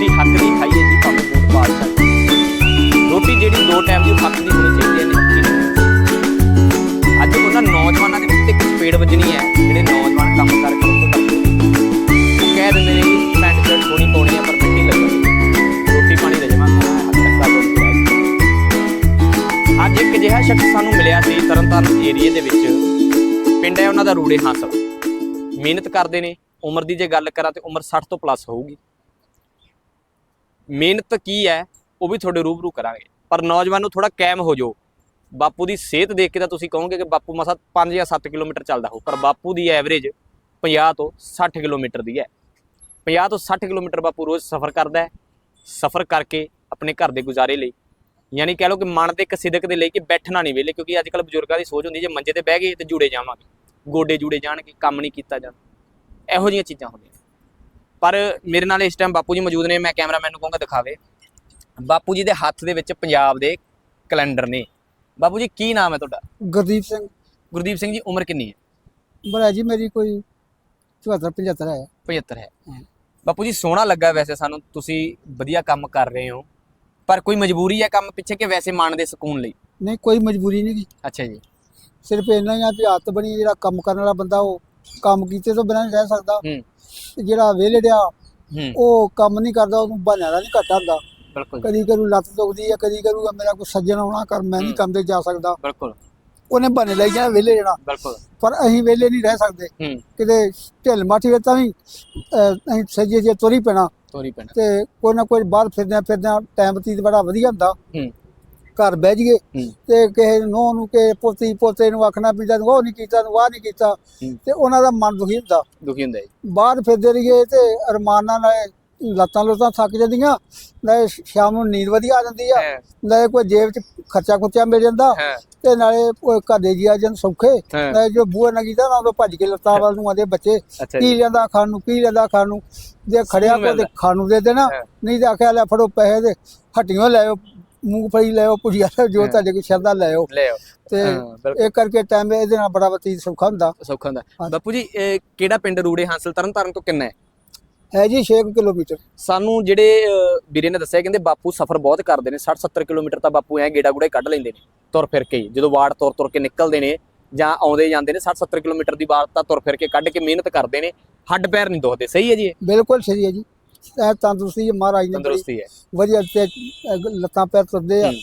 ਰੋਟੀ ਹੱਕ ਨਹੀਂ ਖਾਈਏ ਜੀ ਭਾਵੇਂ ਕੋਟ ਪਾਲਸਾ ਰੋਟੀ ਜਿਹੜੀ ਦੋ ਟਾਈਮ ਦੀ ਹੱਕ ਦੀ ਹੋਣੀ ਚਾਹੀਦੀ ਹੈ, ਨਹੀਂ ਅੱਜ ਉਹਨਾਂ ਨੌਜਵਾਨਾਂ ਦੇ ਵਿੱਚ ਇੱਕ ਪੇੜ ਵੱਜਣੀ ਹੈ, ਜਿਹੜੇ ਨੌਜਵਾਨ ਕੰਮ ਕਰ ਕਹਿ ਦਿੰਦੇ ਨੇ ਕਿ ਪੈਂਟ, ਸ਼ਰਟ ਸੋਹਣੀ ਪਾਉਣੀ ਹੈ, ਪਰ ਮਿੱਟੀ ਲੱਗਣੀ ਰੋਟੀ ਪਾਣੀ ਰਜਮਾ ਅੱਜ ਇੱਕ ਅਜਿਹਾ ਸ਼ਖਸ ਸਾਨੂੰ ਮਿਲਿਆ ਸੀ ਤਰਨਤਾਰਨ ਏਰੀਏ ਦੇ ਵਿੱਚ। ਪਿੰਡ ਹੈ ਉਹਨਾਂ ਦਾ ਰੂੜੇ ਹਾਸਲ ਮਿਹਨਤ ਕਰਦੇ ਨੇ, ਉਮਰ ਦੀ ਜੇ ਗੱਲ ਕਰਾਂ ਤੇ ਉਮਰ 60 ਤੋਂ ਪਲੱਸ ਹੋਊਗੀ। ਮਿਹਨਤ ਕੀ ਹੈ, ਉਹ ਵੀ ਤੁਹਾਡੇ ਰੂਬਰੂ ਕਰਾਂਗੇ। ਪਰ ਨੌਜਵਾਨ ਨੂੰ ਥੋੜਾ ਕਾਇਮ ਹੋ ਜਾਓ। ਬਾਪੂ ਦੀ ਸਿਹਤ ਦੇਖ ਕੇ ਤਾਂ ਤੁਸੀਂ ਕਹੋਗੇ ਕਿ ਬਾਪੂ ਮਸਾ 5 ਜਾਂ 7 ਕਿਲੋਮੀਟਰ ਚੱਲਦਾ ਹੋ ਪਰ ਬਾਪੂ ਦੀ ਐਵਰੇਜ 50 ਤੋਂ 60 ਕਿਲੋਮੀਟਰ ਦੀ ਹੈ। 50 ਤੋਂ 60 ਕਿਲੋਮੀਟਰ ਬਾਪੂ ਰੋਜ਼ ਸਫ਼ਰ ਕਰਦਾ ਹੈ। ਸਫ਼ਰ ਕਰਕੇ ਆਪਣੇ ਘਰ ਦੇ ਗੁਜ਼ਾਰੇ ਲਈ, ਯਾਨੀ ਕਹਿ ਲਓ ਕਿ ਮਨ ਦੇ ਇੱਕ ਸਿਦਕ ਦੇ ਲਈ ਕਿ ਬੈਠਣਾ ਨਹੀਂ ਵੇਲੇ ਕਿਉਂਕਿ ਅੱਜ ਕੱਲ ਬਜ਼ੁਰਗਾਂ ਦੀ ਸੋਚ ਹੁੰਦੀ ਜੇ ਮੰਜੇ ਤੇ ਬਹਿ ਗਏ ਤੇ ਜੁੜੇ ਜਾਵਾਂਗੇ। ਗੋਡੇ ਜੁੜੇ ਜਾਣਗੇ, ਕੰਮ ਨਹੀਂ ਕੀਤਾ ਜਾਂਦਾ। ਇਹੋ ਜਿਹੀਆਂ ਚੀਜ਼ਾਂ ਹੁੰਦੀਆਂ ਪਰ ਮੇਰੇ ਨਾਲ ਇਸ ਟਾਈਮ ਬਾਪੂ ਜੀ ਮੌਜੂਦ ਨੇ ਮੈਂ ਕੈਮਰਾਮੈਨ ਨੂੰ ਕਹੂੰਗਾ ਦਿਖਾਵੇ। ਬਾਪੂ ਜੀ ਦੇ ਹੱਥ ਦੇ ਵਿੱਚ ਪੰਜਾਬ ਦੇ ਕੈਲੰਡਰ ਨੇ। ਬਾਪੂ ਜੀ ਕੀ ਨਾਮ ਹੈ ਤੁਹਾਡਾ? ਗੁਰਦੀਪ ਸਿੰਘ। ਗੁਰਦੀਪ ਸਿੰਘ ਜੀ ਉਮਰ ਕਿੰਨੀ ਹੈ? ਬੜਾ ਜੀ ਮੇਰੀ ਕੋਈ 74 75 ਹੈ। 75 ਹੈ। ਬਾਪੂ ਜੀ ਸੋਹਣਾ ਲੱਗਾ ਵੈਸੇ ਸਾਨੂੰ ਤੁਸੀਂ ਵਧੀਆ ਕੰਮ ਕਰ ਰਹੇ ਹੋ। ਪਰ ਕੋਈ ਮਜਬੂਰੀ ਹੈ ਕੰਮ ਪਿੱਛੇ ਕਿ ਵੈਸੇ ਮਨ ਦੇ ਸਕੂਨ ਲਈ? ਨਹੀਂ ਕੋਈ ਮਜਬੂਰੀ ਨਹੀਂ ਅੱਛਾ ਜੀ। ਸਿਰਫ ਇੰਨਾ ਹੀ ਆ ਵੀ ਆਦਤ ਬਣੀ ਜਿਹੜਾ ਕੰਮ ਕਰਨ ਵਾਲਾ ਬੰਦਾ ਉਹ ਕੰਮ ਕੀਤੇ ਤੋਂ ਬਿਨਾਂ ਨਹੀਂ ਰਹਿ ਸਕਦਾ। ਹੂੰ। ਤੇ ਜਿਹੜਾ ਵਿਹਲੜਿਆ ਹੂੰ। ਉਹ ਕੰਮ ਨਹੀਂ ਕਰਦਾ ਉਹਨੂੰ ਬਹਾਨਾ ਨਹੀਂ ਘੱਟ ਹੁੰਦਾ ਬਿਲਕੁਲ। ਕਦੀ ਕਰੂ ਲੱਤ ਦੁਖਦੀ ਹੈ ਕਦੀ ਕਰੂਗਾ ਮੇਰਾ ਕੋਈ ਸੱਜਣ ਆਉਣਾ ਕਰ ਮੈਂ ਨਹੀਂ। ਕੰਮ ਤੇ ਜਾ ਸਕਦਾ। ਬਿਲਕੁਲ। ਉਹਨੇ ਬਹਾਨੇ ਲਈ ਜਾਣਾ ਵਿਹਲੇ ਜਾਣਾ ਬਿਲਕੁਲ। ਪਰ ਅਸੀਂ ਵਿਹਲੇ ਨਹੀਂ ਰਹਿ ਸਕਦੇ। ਹੂੰ। ਕਿਤੇ ਢਿੱਲ ਮਾਠੀ ਤਾਂ ਵੀ ਅਹ, ਅਸੀਂ ਸੱਜੇ ਜੇ ਤੁਰੀ ਪੈਣਾ। ਤੋਰੀ ਪੈਣਾ। ਤੇ ਕੋਈ ਨਾ ਕੋਈ ਬਾਹਰ ਫਿਰਦਿਆਂ ਫਿਰਦਿਆਂ ਟਾਈਮ ਬਤੀਤ ਬੜਾ ਵਧੀਆ ਹੁੰਦਾ। ਹੂੰ। ਘਰ ਬਹਿ ਜਾਈਏ। ਹੂੰ। ਤੇ ਕਿਸੇ ਨੂੰ ਨੂੰ ਕਿ ਪੋਤੀ ਪੋਤੇ ਨੂੰ ਆਖਣਾ ਵੀ ਜਦ ਉਹ ਨਹੀਂ ਕੀਤਾ ਆਹ ਨਹੀਂ ਕੀਤਾ। ਤੇ ਉਹਨਾਂ ਦਾ ਮਨ ਦੁਖੀ ਹੁੰਦਾ। ਦੁਖੀ ਹੁੰਦਾ ਜੀ। ਬਾਹਰ ਫਿਰਦੇ ਰਹੀਏ ਤੇ ਅਰਮਾਨਾਂ ਨਾਲ ਲੱਤਾਂ ਲੁੱਤਾਂ ਥੱਕ ਜਾਂਦੀਆਂ ਨਾਲੇ ਸ਼ਾਮ ਨੂੰ ਨੀਂਦ ਵਧੀਆ ਆ ਜਾਂਦੀ ਆ ਨਾਲੇ ਕੋਈ ਜੇਬ 'ਚ ਖਰਚਾ ਖੁਰਚਾ ਮਿਲ ਜਾਂਦਾ ਤੇ ਨਾਲੇ ਕੋਈ ਘਰ ਦੇ ਜੀ ਆ ਜਨ ਸੌਖੇ ਨਾਲੇ ਜੋ ਬੂਆ ਨਾ ਕੀਤਾ ਨਾ ਉਹ ਭੱਜ ਕੇ ਲੱਤਾਂ ਵੱਲ ਨੂੰ ਆਦੇ ਬੱਚੇ ਕੀ ਜੀ। ਲੈਂਦਾ ਖਾਣ ਨੂੰ ਕੀ ਲੈਂਦਾ ਖਾਣ ਨੂੰ ਜੇ ਖੜਿਆ ਕੋ ਤੇ। ਖਾਣ ਨੂੰ ਦੇ ਦੇਣਾ। ਨਹੀਂ ਤੇ ਆਖਿਆ ਲੈ ਫੜੋ ਪੈਸੇ ਤੇ ਹੱਟੀਆਂ ਲੈ ਆਓ ਮੂੰਗਫਲੀ ਲੈ ਆਓ ਭੁਜੀਆ ਲੈ ਆਓ, ਜੋ ਹੈ। ਤੁਹਾਡੇ ਕੋਲ ਸ਼ਰਦਾ ਲੈ ਆਓ ਲੈ ਆਓ ਤੇ ਹਾਂ, ਬਿਲਕੁਲ। ਇਹ ਕਰਕੇ ਟਾਈਮ ਇਹਦੇ ਨਾਲ ਬੜਾ ਬਤੀਤ ਸੌਖਾ ਹੁੰਦਾ। ਸੌਖਾ ਹੁੰਦਾ। ਹਾਂਜੀ। ਬਾਪੂ ਜੀ ਇਹ ਕਿਹੜਾ ਪਿੰਡ ਰੂੜੇ ਹਾਸਲ ਤਰਨ ਤਾਰਨ ਤੋਂ ਕਿੰਨਾ ਹੈ? ਹੈ ਜੀ 6 ਕਿਲੋਮੀਟਰ। ਸਾਨੂੰ ਜਿਹੜੇ ਅਹ, ਵੀਰੇ ਨੇ ਦੱਸਿਆ ਕਹਿੰਦੇ ਬਾਪੂ ਸਫ਼ਰ ਬਹੁਤ ਕਰਦੇ ਨੇ 60 70 ਕਿਲੋਮੀਟਰ ਤਾਂ ਬਾਪੂ ਐ ਗੇੜਾ ਗੁੜੇ ਕੱਢ ਲੈਂਦੇ ਨੇ ਤੁਰ ਫਿਰ ਕੇ। ਹੀ। ਜਦੋਂ ਵਾਰਡ ਤੁਰ ਤੁਰ ਕੇ ਨਿਕਲਦੇ ਨੇ ਜਾਂ ਆਉਂਦੇ ਜਾਂਦੇ ਨੇ 60 70 ਕਿਲੋਮੀਟਰ ਦੀ ਵਾਰ ਤਾਂ ਤੁਰ ਫਿਰ ਕੇ ਕੱਢ ਕੇ ਮਿਹਨਤ ਕਰਦੇ ਨੇ ਹੱਡ ਪੈਰ ਨਹੀਂ ਦੁਖਦੇ। ਸਹੀ ਹੈ ਜੀ ਇਹ? ਬਿਲਕੁਲ ਸਹੀ ਹੈ ਜੀ। ਇਹ ਤੰਦਰੁਸਤੀ ਹੈ, ਮਹਾਰਾਜ ਨੇ ਤੰਦਰੁਸਤੀ ਹੈ। ਵਧੀਆ ਤੇ ਅਹ, ਲੱਤਾਂ ਪੈਰ ਤੁਰਦੇ ਆ। ਹੂੰ।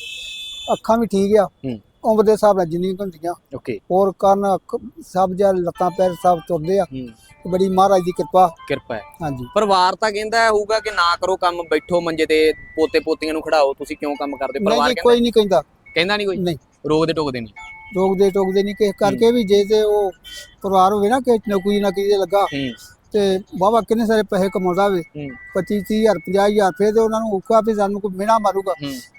ਅੱਖਾਂ ਵੀ ਠੀਕ ਆ। ਹੂੰ। ਉਮਰ ਦੇ ਹਿਸਾਬ ਨਾਲ ਜਿੰਨੀ ਹੁੰਦੀਆਂ ਓਕੇ। ਹੋਰ ਅੱਖ ਸਭ ਜਿਹਾ ਲੱਤਾਂ ਪੈਰ ਸਭ ਤੁਰਦੇ ਆ। ਹੂੰ। ਬੜੀ ਮਹਾਰਾਜ ਦੀ ਕਿਰਪਾ। ਕਿਰਪਾ ਹੈ। ਹਾਂਜੀ। ਪਰਿਵਾਰ ਤਾਂ ਕਹਿੰਦਾ ਹੋਊਗਾ ਕਿ ਨਾ ਕਰੋ ਕੰਮ ਬੈਠੋ ਮੰਜੇ ਤੇ ਪੋਤੇ ਪੋਤੀਆਂ ਨੂੰ ਖੜਾਓ ਤੁਸੀਂ ਕਿਉਂ ਕੰਮ ਕਰਦੇ? ਨਹੀਂ ਪਰਿਵਾਰ ਜੀ ਕਹਿੰਦਾ ਕੋਈ ਨਹੀਂ ਕਹਿੰਦਾ। ਕਹਿੰਦਾ? ਨਹੀਂ ਕੋਈ? ਨਹੀਂ। ਰੋਕਦੇ ਟੋਕਦੇ ਨਹੀਂ। ਰੋਕਦੇ ਟੋਕਦੇ ਨਹੀਂ ਕਿਸੇ ਕਰਕੇ ਵੀ ਜੇ ਤੇ ਉਹ ਪਰਿਵਾਰ ਹੋਵੇ ਨਾ ਕਿ ਨੌਕਰੀ ਨਾ ਕਿਤੇ ਲੱਗਾ। ਹੂੰ। ਤੇ ਬਾਬਾ ਕਿੰਨੇ ਸਾਰੇ ਪੈਸੇ ਕਮਾਉਂਦਾ ਹੂੰ। 25 30 ਹਜ਼ਾਰ 50 ਹਜ਼ਾਰ ਫੇਰ ਤੇ ਉਹਨਾਂ ਨੂੰ ਔਖਾ ਵੀ ਸਾਨੂੰ ਕੋਈ ਮਿਹਣਾ ਮਾਰੂਗਾ।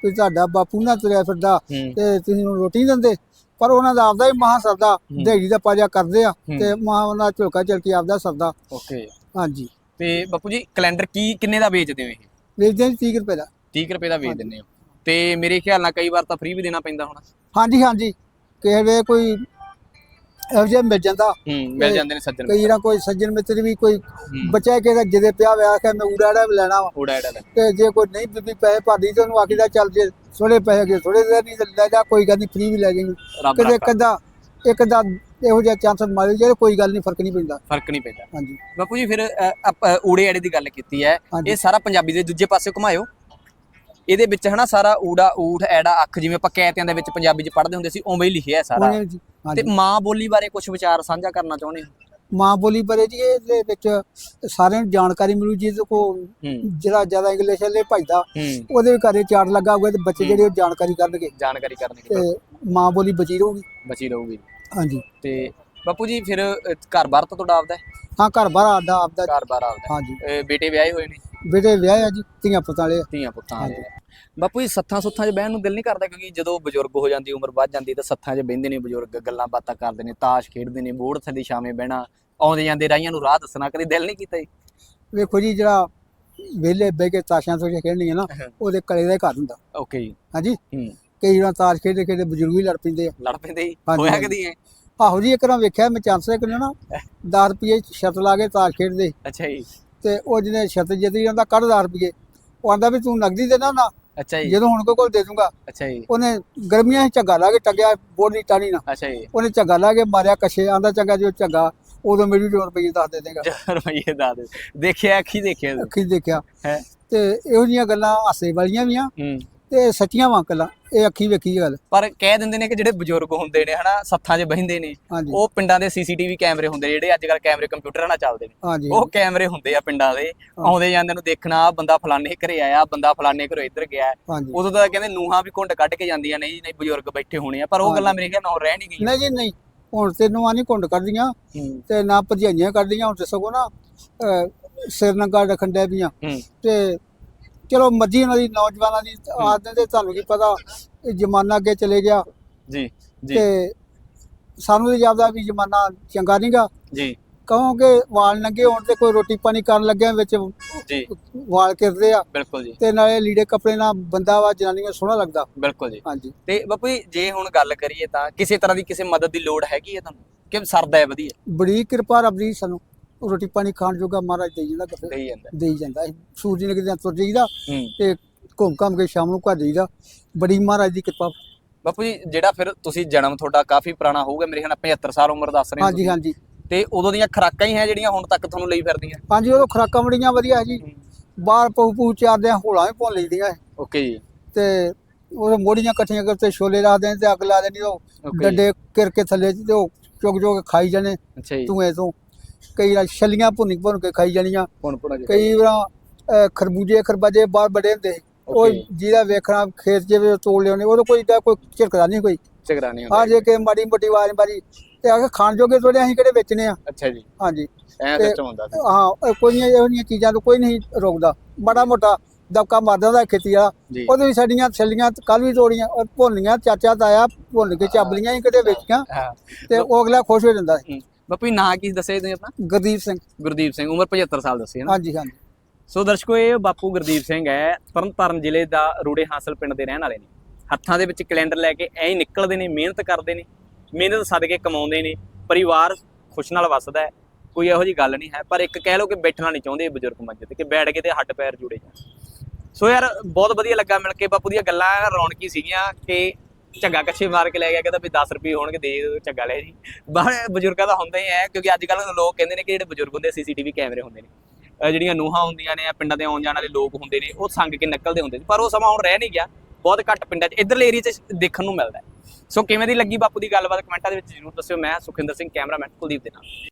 ਵੀ ਤੁਹਾਡਾ ਬਾਪੂ ਨਾ ਤੁਰਿਆ ਫਿਰਦਾ ਤੇ ਤੁਸੀਂ ਨੂੰ ਰੋਟੀ ਦਿੰਦੇ। ਪਰ ਉਹਨਾਂ ਦਾ ਆਪਦਾ ਹੀ ਮਹਾ ਸਰਦਾ। ਦਿਹਾੜੀ ਦਾ ਪਾਜਾ ਕਰਦੇ ਆ। ਤੇ ਮਹਾ ਉਹਨਾਂ ਝੋਕਾ ਚਲਕੀ ਆਪਦਾ ਸਰਦਾ। ਓਕੇ। ਹਾਂਜੀ। ਤੇ ਬਾਪੂ ਜੀ ਕੈਲੰਡਰ ਕੀ ਕਿੰਨੇ ਦਾ ਵੇਚਦੇ ਹੋ ਇਹ? ਵੇਚਦੇ ਆ 30 ਰੁਪਏ ਦਾ। 30 ਰੁਪਏ ਦਾ ਵੇਚ ਦਿੰਦੇ ਹੋ। ਤੇ ਮੇਰੇ ਖਿਆਲ ਨਾਲ ਕਈ ਵਾਰ ਤਾਂ ਫ੍ਰੀ ਵੀ ਦੇਣਾ ਪੈਂਦਾ ਹੋਣਾ। ਹਾਂਜੀ ਹਾਂਜੀ। ਕਿਸੇ ਵੇ ਕੋਈ ਇਹੋ ਜਿਹਾ ਮਿਲ ਜਾਂਦਾ। ਹੂੰ ਮਿਲ ਜਾਂਦੇ ਨੇ ਸੱਜਣ ਕਈ ਨਾ ਕੋਈ ਸੱਜਣ ਮਿੱਤਰ ਵੀ ਕੋਈ ਬੱਚਾ ਕਿਸੇ ਦਾ ਜਿਹਦੇ ਪਿਆ ਵਿਆਹ ਕੇ ਮੈਂ ਵੀ ਲੈਣਾ ਵਾ। ਦਾ ਤੇ ਜੇ ਕੋਈ ਨਹੀਂ ਬੀਬੀ ਪੈਸੇ ਭਾਦੀ ਤੇ ਉਹਨੂੰ ਆਖੀਦਾ ਚੱਲ ਜੇ ਥੋੜੇ ਪੈਸੇ ਅਗੇ ਥੋੜੇ ਦੇ ਨਹੀਂ ਲੈ ਜਾ ਕੋਈ ਗੱਲ ਨਹੀਂ ਫ੍ਰੀ ਵੀ ਲੈ ਜਾਈਂ ਕਦੇ ਕਦਾ ਇੱਕ ਦਾ ਇਹੋ ਜਿਹਾ ਚਾਂਸ ਮਾਰੇ ਜੇ ਕੋਈ ਗੱਲ ਨਹੀਂ ਫ਼ਰਕ ਨਹੀਂ ਪੈਂਦਾ। ਫ਼ਰਕ ਨਹੀਂ ਪੈਂਦਾ। ਹਾਂਜੀ। ਬਾਪੂ ਜੀ ਫਿਰ ਊੜੇ ਐੜੇ ਦੀ ਗੱਲ ਕੀਤੀ ਹੈ। ਇਹ ਸਾਰਾ ਪੰਜਾਬੀ ਦੇ ਦੂਜੇ ਪਾਸੇ ਘੁਮਾਇਓ। ਇਹਦੇ ਵਿੱਚ ਹਨਾ ਸਾਰਾ ਊੜਾ ਊਠ ਐੜਾ ਅੱਖ ਜਿਵੇਂ ਆਪਾਂ ਕੈਤਿਆਂ ਦੇ ਵਿੱਚ ਪੰਜਾਬੀ ਚ ਪੜ੍ਹਦੇ ਹੁੰਦੇ ਸੀ ਉਵੇਂ ਹੀ ਲਿਖਿਆ ਹੈ ਸਾਰਾ। ਜੀ, ਤੇ ਮਾਂ ਬੋਲੀ ਬਾਰੇ ਕੁਝ ਵਿਚਾਰ ਸਾਂਝਾ ਕਰਨਾ ਚਾਹੁੰਦੇ ਹੋ? ਮਾਂ ਬੋਲੀ ਬਾਰੇ ਜੀ ਇਹਦੇ ਵਿੱਚ ਸਾਰਿਆਂ ਨੂੰ ਜਾਣਕਾਰੀ ਮਿਲੂ ਜਿਹਦੇ ਕੋ ਹੂੰ। ਜਿਹੜਾ ਜ਼ਿਆਦਾ ਇੰਗਲਿਸ਼ ਵਾਲੇ ਭਜਦਾ ਹੂੰ। ਉਹਦੇ ਵੀ ਘਰੇ ਚਾਰਟ ਲੱਗਾ ਹੋਊਗਾ ਤੇ ਬੱਚੇ ਜਿਹੜੇ ਉਹ ਜਾਣਕਾਰੀ ਕਰਨਗੇ। ਜਾਣਕਾਰੀ ਕਰਨੀ ਤੇ ਮਾਂ ਬੋਲੀ ਬਚੀ ਰਹੂਗੀ। ਬਚੀ ਰਹੂਗੀ। ਹਾਂਜੀ। ਤੇ ਬਾਪੂ ਜੀ ਫਿਰ ਅ, ਘਰ-ਬਾਰ ਤਾਂ ਤੁਹਾਡਾ ਆਪਦਾ ਹੈ? ਹਾਂ ਘਰ ਬਾਹਰ ਆਪਦਾ ਘਰ-ਬਾਰ ਆਪਦਾ ਹਾਂਜੀ। ਅ, ਬੇਟੇ ਵਿਆਹੇ ਹੋਏ ਨੇ? ਬੇਟੇ ਵਿਆਹ ਆ ਜੀ ਧੀਆਂ ਪੁੱਤਾਂ ਵਾਲੇ ਆ। ਧੀਆਂ ਪੁੱਤਾਂ। ਵਾਲੇ ਬਾਪੂ ਜੀ ਸੱਥਾਂ ਸੁੱਥਾਂ 'ਚ ਬਹਿਣ ਨੂੰ ਦਿਲ ਨਹੀਂ ਕਰਦਾ ਕਿਉਂਕਿ ਜਦੋਂ ਬਜ਼ੁਰਗ ਹੋ ਜਾਂਦੀ ਉਮਰ ਵੱਧ ਜਾਂਦੀ ਤਾਂ ਸੱਥਾਂ 'ਚ ਬਹਿੰਦੇ ਨੇ ਬਜ਼ੁਰਗ ਗੱਲਾਂ ਬਾਤਾਂ ਕਰਦੇ ਨੇ ਤਾਸ਼ ਖੇਡਦੇ ਨੇ ਬੋੜ ਥੱਲੇ ਛਾਵੇਂ ਬਹਿਣਾ ਆਉਂਦੇ ਜਾਂਦੇ ਰਾਹੀਆਂ ਨੂੰ ਰਾਹ ਦੱਸਣਾ ਕਦੇ ਦਿਲ ਨਹੀਂ ਕੀਤਾ ਜੀ? ਵੇਖੋ ਜੀ ਜਿਹੜਾ ਵਿਹਲੇ ਬਹਿ ਕੇ ਤਾਸ਼ਾਂ ਤੋਂ ਖੇਡਣੀਆਂ ਨਾ ਉਹਦੇ ਕਲੇ ਦਾ ਹੀ ਘਰ ਹੁੰਦਾ। ਓਕੇ ਜੀ। ਹਾਂਜੀ? ਹੂੰ। ਕਈ ਜਿਹੜਾ ਤਾਸ਼ ਖੇਡਦੇ ਖੇਡਦੇ ਬਜ਼ੁਰਗ ਵੀ ਲੜ ਪੈਂਦੇ ਆ। ਲੜ ਪੈਂਦੇ ਜੀ। ਹਾਂਜੀ, ਹੋਇਆ ਹਾਂਜੀ। ਕਦੀ ਹੈ ਆਹੋ ਜੀ ਇੱਕ ਵਾਰ ਵੇਖਿਆ ਮੈਂ ਚਾਂਸ ਇੱਕ ਨੇ ਨਾ 10 ਰੁਪਏ ਸ਼ਰਤ ਲਾ ਕੇ ਤਾਸ਼ ਖੇਡਦੇ। ਅੱਛਾ ਜੀ। ਤੇ ਉਹ ਜਿਹਨੇ ਸ਼ਰਤ ਜਿੱਤੀ ਜਾਂਦਾ ਕੱਢ 10 ਰੁਪਏ ਉਹ ਆਂਦਾ ਵੀ ਤੂੰ ਨਗਦੀ ਦੇਣਾ ਨਾ ਅੱਛਾ ਜੀ। ਜਦੋਂ ਹੁਣ ਕੋਈ ਕੋਲ ਦੇ ਦੂੰਗਾ। ਅੱਛਾ ਜੀ। ਉਹਨੇ ਗਰਮੀਆਂ 'ਚ ਝੱਗਾ ਲਾ ਕੇ ਟੱਗਿਆ ਬੋਲੀ ਟਾਣੀ ਨਾ। ਅੱਛਾ ਜੀ। ਉਹਨੇ ਝੱਗਾ ਲਾ ਕੇ ਮਾਰਿਆ ਕਛੇ ਆਂਦਾ ਚੰਗਾ ਜੋ ਝੱਗਾ ਉਦੋਂ ਮੇਰੀ ਜੋ ਰੁਪਏ ਦੱਸ ਦੇ ਦੇਗਾ। ਰੁਪਏ ਦਾ ਦੇ। ਦੇਖਿਆ ਅੱਖੀ ਦੇਖਿਆ? ਅੱਖੀ ਦੇਖਿਆ। ਹੈ। ਤੇ ਇਹੋ ਜੀਆਂ ਗੱਲਾਂ ਹਾਸੇ ਵਾਲੀਆਂ ਵੀ ਆ। ਹੂੰ। ਤੇ ਸੱਚੀਆਂ ਵਾਂ ਗੱਲਾਂ ਇਹ ਅੱਖੀ ਵੇਖੀ ਗੱਲ। ਪਰ ਕਹਿ ਦਿੰਦੇ ਨੇ ਕਿ ਜਿਹੜੇ ਬਜ਼ੁਰਗ ਹੁੰਦੇ ਨੇ ਹਨਾ ਸੱਥਾਂ 'ਚ ਬਹਿੰਦੇ ਨੇ ਹਾਂਜੀ। ਉਹ ਪਿੰਡਾਂ ਦੇ ਸੀਸੀਟੀਵੀ ਕੈਮਰੇ ਹੁੰਦੇ ਨੇ ਜਿਹੜੇ ਅੱਜ ਕੱਲ ਕੈਮਰੇ ਕੰਪਿਊਟਰਾਂ ਨਾਲ ਚੱਲਦੇ ਨੇ। ਹਾਂਜੀ। ਉਹ ਕੈਮਰੇ ਹੁੰਦੇ ਆ ਪਿੰਡਾਂ ਦੇ ਆਉਂਦੇ ਜਾਂਦੇ ਨੂੰ ਦੇਖਣਾ ਆਹ ਬੰਦਾ ਫਲਾਣੇ ਘਰੇ ਆਇਆ ਬੰਦਾ ਫਲਾਣੇ ਘਰੋਂ ਇੱਧਰ ਗਿਆ। ਹਾਂਜੀ। ਉਦੋਂ ਤਾਂ ਕਹਿੰਦੇ ਨੂਹਾਂ ਵੀ ਘੁੰਡ ਕੱਢ ਕੇ ਜਾਂਦੀਆਂ ਨਹੀਂ ਨਹੀਂ ਬਜ਼ੁਰਗ ਬੈਠੇ ਹੋਣੇ ਆ ਪਰ ਉਹ। ਗੱਲਾਂ ਮੇਰੇ ਖਿਆਲ ਨਾਲ ਰਹਿ ਨਹੀਂ ਗਈਆਂ। ਨਹੀਂ ਜੀ ਨਹੀਂ। ਹੁਣ ਤੇ ਨੂੰਹਾਂ ਨਹੀਂ ਕੁੰਡ ਕਰਦੀਆਂ ਹੂੰ। ਤੇ ਨਾ ਭਰਜਾਈਆਂ ਕਰਦੀਆਂ ਹੁਣ ਤੇ ਸਗੋਂ ਨਾ ਅਹ, ਸਿਰ ਨੰਗਾ ਰੱਖਣ ਡੈ ਪਈਆਂ। ਹੂੰ। ਤੇ ਚਲੋ ਮਰਜ਼ੀ ਉਹਨਾਂ ਦੀ ਨੌਜਵਾਨਾਂ ਦੀ ਆਦਤ ਤੇ ਤੁਹਾਨੂੰ ਕੀ ਪਤਾ ਇਹ ਜ਼ਮਾਨਾ ਅੱਗੇ ਚਲੇ ਗਿਆ। ਜੀ ਜੀ। ਤੇ ਸਾਨੂੰ ਤੇ ਜਾਪਦਾ ਵੀ ਜ਼ਮਾਨਾ ਚੰਗਾ ਨਹੀਂਗਾ ਜੀ। ਕਹੋਗੇ ਵਾਲ ਨੰਗੇ ਹੋਣ ਤੇ ਕੋਈ ਰੋਟੀ ਪਾਣੀ ਕਰਨ ਲੱਗਿਆ ਵਿੱਚ ਜੀ। ਵਾਲ ਕਿਰਦੇ ਆ। ਬਿਲਕੁਲ ਜੀ। ਤੇ ਨਾਲੇ ਲੀੜੇ ਕੱਪੜੇ ਨਾਲ ਬੰਦਾ ਵਾ ਜਨਾਨੀਆਂ ਸੋਹਣਾ ਲੱਗਦਾ। ਬਿਲਕੁਲ ਜੀ। ਹਾਂਜੀ। ਤੇ ਬਾਪੂ ਜੀ ਜੇ ਹੁਣ ਗੱਲ ਕਰੀਏ ਤਾਂ ਕਿਸੇ ਤਰ੍ਹਾਂ ਦੀ ਕਿਸੇ ਮਦਦ ਦੀ ਲੋੜ ਹੈਗੀ ਹੈ ਤੁਹਾਨੂੰ? ਕਿ ਸਰਦਾ ਹੈ ਵਧੀਆ? ਬੜੀ ਕਿਰਪਾ ਰੱਬ ਦੀ ਸਾਨੂੰ। ਰੋਟੀ ਪਾਣੀ ਖਾਣ ਜੋਗਾ ਮਹਾਰਾਜ ਦੇਈ ਜਾਂਦਾ ਕੱਪੜੇ ਦੇਈ ਜਾਂਦਾ। ਦੇਈ ਜਾਂਦਾ। ਸੂਰਜ ਨਿਕਲਦਿਆਂ ਤੁਰ ਜਾਈਦਾ ਤੇ ਘੁੰਮ ਘੰਮ ਕੇ ਸ਼ਾਮ ਨੂੰ ਘਰ ਜਾਈਦਾ। ਬੜੀ ਮਹਾਰਾਜ ਦੀ ਕਿਰਪਾ। ਬਾਪੂ ਜੀ ਜਿਹੜਾ ਫਿਰ ਤੁਸੀਂ ਜਨਮ ਤੁਹਾਡਾ ਕਾਫੀ ਪੁਰਾਣਾ ਹੋਊਗਾ ਮੇਰੇ ਖਿਆਲ ਨਾਲ 75 ਸਾਲ ਉਮਰ ਦੱਸ ਰਹੇ ਹੋ ਹਾਂਜੀ ਤੇ ਉਦੋਂ ਦੀਆਂ ਖੁਰਾਕਾਂ ਹੀ ਹੈ ਜਿਹੜੀਆਂ ਹੁਣ ਤੱਕ ਤੁਹਾਨੂੰ ਲਈ ਫਿਰਦੀਆਂ? ਹਾਂਜੀ ਉਹ ਖੁਰਾਕਾਂ ਬੜੀਆਂ ਵਧੀਆ ਜੀ। ਬਾਹਰ ਪਹੂ ਪਹੂ ਚਾਰਦੇ ਹੋਲਾਂ ਵੀ ਭੁੰਨ ਲਈਦੀਆਂ ਓਕੇ ਜੀ। ਤੇ ਉਹ ਮੋੜੀਆਂ ਇਕੱਠੀਆਂ ਕਰਕੇ ਛੋਲੇ ਲਾ ਦੇਣੇ ਤੇ ਅੱਗ ਲਾ ਦੇਣੀ ਉਹ ਡੱਡੇ ਕਿਰ ਕੇ ਥੱਲੇ ਤੇ ਉਹ ਚੁਗ ਚੁਗ ਖਾਈ ਜਾਣੇ ਜੀ। ਤੋਂ। ਕਈ ਵਾਰ ਛੱਲੀਆਂ ਭੁੰਨ ਭੁੰਨ ਕੇ ਖਾਈ ਜਾਣੀਆਂ। ਪੁਣ ਪੁਣਾ ਜੀ ਕਈ ਵਾਰ ਅਹ, ਖਰਬੂਜੇ ਖਰਬਾਜੇ ਬਾਹਰ ਬੜੇ ਹੁੰਦੇ ਸੀ। ਉਹ Okay. ਜਿਹਦਾ ਵੇਖਣਾ ਖੇਤ ਜੇ ਵੀ ਤੋੜ ਲਿਆਉਣੇ ਉਹਦਾ ਕੋਈ ਏਡਾ ਕੋਈ ਝਿੜਕਦਾ ਨਹੀਂ ਕੋਈ। ਝਗੜਾ ਨਹੀਂ ਆ ਹੁੰਦਾ ਜੇ ਕਿ ਮਾੜੀ ਮੋਟੀ ਆਵਾਜ਼ ਮਾਰੀ ਤੇ ਆ ਕੇ ਖਾਣ ਜੋਗੇ ਥੋੜੇ ਅਸੀਂ ਕਿਹੜੇ ਵੇਚਨੇ ਆ? ਅੱਛਾ ਜੀ। ਹਾਂਜੀ। ਐਂ ਤੇ- ਸਿਸਟਮ ਹੁੰਦਾ ਸੀ। ਹਾਂ ਕੋਈ ਇਹੋ ਜਿਹੀਆਂ ਚੀਜ਼ਾਂ ਤੋਂ ਕੋਈ ਨਹੀਂ ਰੋਕਦਾ। ਬੜਾ ਮੋਟਾ ਦਬਕਾ ਮਾਰਦਾ ਦਾ ਖੇਤੀ ਵਾਲਾ। ਜੀ। ਉਹਦੇ ਵੀ ਸਾਡੀਆਂ ਛੱਲੀਆਂ ਕੱਲ ਵੀ ਤੋੜੀਆਂ ਔਰ ਭੁੰਨੀਆਂ ਚਾਚਾ ਤਾਇਆ ਭੁੰਨ ਕੇ ਚਾਬਲੀਆਂ ਹੀ ਕਿਤੇ ਵੇਚੀਆਂ ਹਾਂ। ਤੇ ਉਹ ਅਗਲਾ ਖੁਸ਼ ਹੋ ਜਾਂਦਾ ਸੀ। ਹੂੰ। ਬਾਪੂ ਜੀ ਨਾਂ ਕੀ ਦੱਸਿਆ ਤੁਸੀਂ ਆਪਣਾ? ਗੁਰਦੀਪ ਸਿੰਘ। ਗੁਰਦੀਪ ਸਿੰਘ ਉਮਰ 75 ਸਾਲ ਦੱਸੀ ਹੈ ਨਾ? ਹਾਂਜੀ ਹਾਂਜੀ। ਸੋ ਦਰਸ਼ਕੋ ਇਹ ਬਾਪੂ ਗੁਰਦੀਪ ਸਿੰਘ ਹੈ ਤਰਨਤਾਰਨ ਜ਼ਿਲ੍ਹੇ ਦਾ ਰੂੜੇ ਹਾਸਲ ਪਿੰਡ ਦੇ ਰਹਿਣ ਵਾਲੇ ਨੇ। ਹੱਥਾਂ ਦੇ ਵਿੱਚ ਕੈਲੰਡਰ ਲੈ ਕੇ ਐਂ ਨਿਕਲਦੇ ਨੇ ਮਿਹਨਤ ਕਰਦੇ ਨੇ ਮਿਹਨਤ ਸਦਕੇ ਕਮਾਉਂਦੇ ਨੇ ਪਰਿਵਾਰ ਖੁਸ਼ ਨਾਲ ਵੱਸਦਾ ਹੈ ਕੋਈ ਇਹੋ ਜੀ ਗੱਲ ਨਹੀਂ ਹੈ ਪਰ ਇੱਕ ਕਹਿ ਲਓ ਕਿ ਬੈਠਣਾ ਨਹੀਂ ਚਾਹੁੰਦੇ ਇਹ ਬਜ਼ੁਰਗ ਮੰਜੇ ਤੇ ਕਿ ਬੈਠ ਕੇ ਤੇ ਹੱਡ ਪੈਰ ਜੁੜੇ ਜਾਣ। ਸੋ ਯਾਰ ਬਹੁਤ ਵਧੀਆ ਲੱਗਾ ਮਿਲ ਕੇ ਬਾਪੂ ਦੀਆਂ ਗੱਲਾਂ ਰੌਣਕੀ ਸੀਗੀਆਂ ਕਿ ਝੱਗਾ ਕੱਛੇ ਮਾਰ ਕੇ ਲੈ ਗਿਆ, ਕਹਿੰਦਾ ਵੀ 10 ਰੁਪਏ ਹੋਣਗੇ, ਦੇ ਦਿਓ ਝੱਗਾ ਲੈ ਜੀ। ਬਾਹਰ ਬਜ਼ੁਰਗਾਂ ਦਾ ਹੁੰਦਾ ਹੀ ਹੈ ਕਿਉਂਕਿ ਅੱਜ ਕੱਲ੍ਹ ਲੋਕ ਕਹਿੰਦੇ ਨੇ ਕਿ ਜਿਹੜੇ ਬਜ਼ੁਰਗ ਹੁੰਦੇ ਸੀਸੀਟੀਵੀ ਕੈਮਰੇ ਹੁੰਦੇ ਨੇ। ਜਿਹੜੀਆਂ ਨੂਹਾਂ ਹੁੰਦੀਆਂ ਨੇ ਪਿੰਡਾਂ ਦੇ ਆਉਣ ਜਾਣ ਵਾਲੇ ਲੋਕ ਹੁੰਦੇ ਨੇ, ਉਹ ਸੰਗ ਕੇ ਨਿਕਲਦੇ ਹੁੰਦੇ ਸੀ ਪਰ ਉਹ ਸਮਾਂ ਹੁਣ ਰਹਿ ਨਹੀਂ ਗਿਆ। ਬਹੁਤ ਘੱਟ ਪਿੰਡਾਂ 'ਚ, ਇਧਰਲੇ ਏਰੀਆ 'ਚ ਦੇਖਣ ਨੂੰ ਮਿਲਦਾ ਸੋ ਕਿਵੇਂ ਦੀ ਲੱਗੀ ਬਾਪੂ ਦੀ ਗੱਲਬਾਤ, ਕਮੈਂਟਾਂ ਦੇ ਵਿੱਚ ਜ਼ਰੂਰ ਦੱਸਿਓ। ਮੈਂ ਸੁਖਿੰਦਰ ਸਿੰਘ, ਕੈਮਰਾਮੈਨ ਕੁਲਦੀਪ ਦੇ ਨਾਲ।